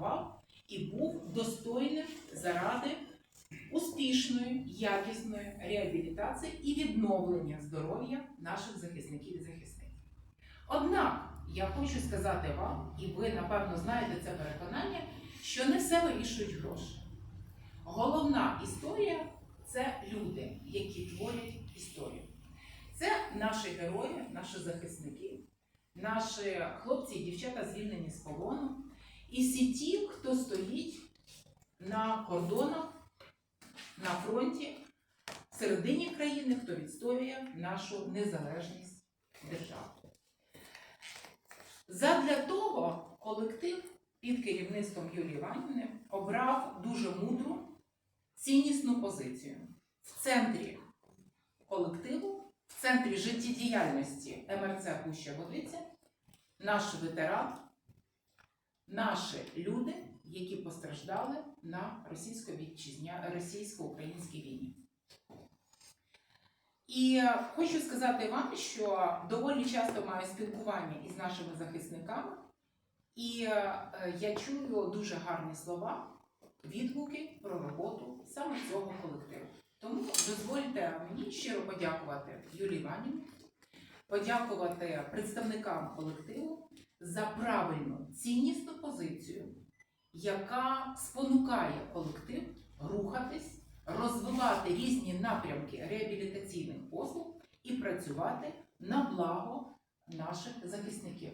працював і був достойним заради успішної, якісної реабілітації і відновлення здоров'я наших захисників і захисниць. Однак я хочу сказати вам, і ви напевно знаєте це переконання, що не все вирішують гроші. Головна історія це люди, які творять історію. Це наші герої, наші захисники, наші хлопці і дівчата звільнені з полону. І всі ті, хто стоїть на кордонах, на фронті, всередині країни, хто відстоює нашу незалежність держави. Задля того колектив під керівництвом Юлії Іванівни обрав дуже мудру, ціннісну позицію. В центрі колективу, в центрі життєдіяльності МРЦ Пуща Водиця наш ветеран, наші люди, які постраждали на російсько-українській війні. І е, хочу сказати вам, що доволі часто маю спілкування із нашими захисниками, і е, я чую дуже гарні слова, відгуки про роботу саме цього колективу. Тому дозвольте мені щиро подякувати Юлії Іванівні, подякувати представникам колективу за правильну ціннісну позицію, яка спонукає колектив рухатись, розвивати різні напрямки реабілітаційних послуг і працювати на благо наших захисників.